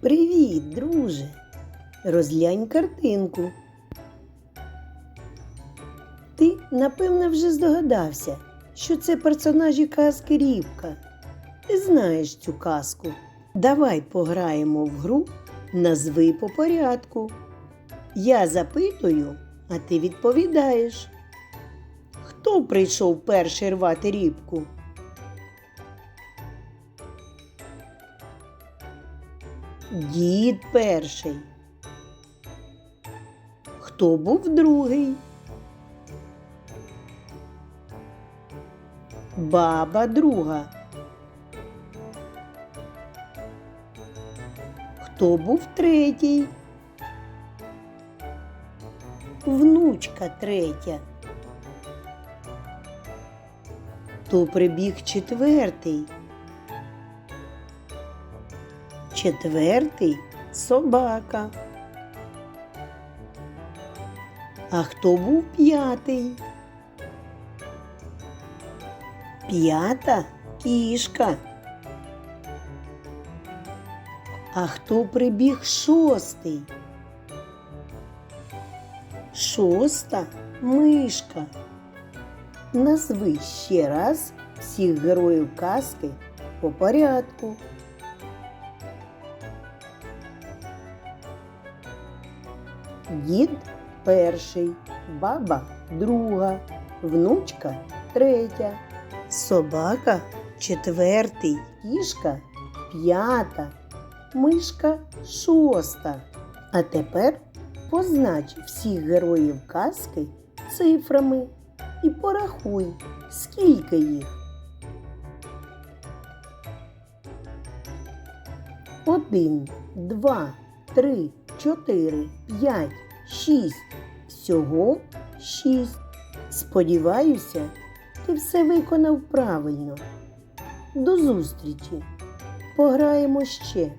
Привіт, друже! Розглянь картинку. Ти, напевно, вже здогадався, що це персонажі казки Рібка. Ти знаєш цю казку. Давай пограємо в гру Назви по порядку. Я запитую, а ти відповідаєш. Хто прийшов перший рвати рібку? Дід перший. Хто був другий? Баба друга. Хто був третій? Внучка третя. Хто прибіг четвертий? Четвертий собака. А хто був п'ятий? П'ята кішка. А хто прибіг шостий? Шоста мишка. Назви ще раз всіх героїв казки по порядку. Дід перший, баба друга, внучка третя, собака четвертий, кішка п'ята, мишка шоста. А тепер познач всіх героїв казки цифрами і порахуй, скільки їх. Один, два, три, чотири, п'ять, шість. Всього шість. Сподіваюся, ти все виконав правильно. До зустрічі. Пограємо ще.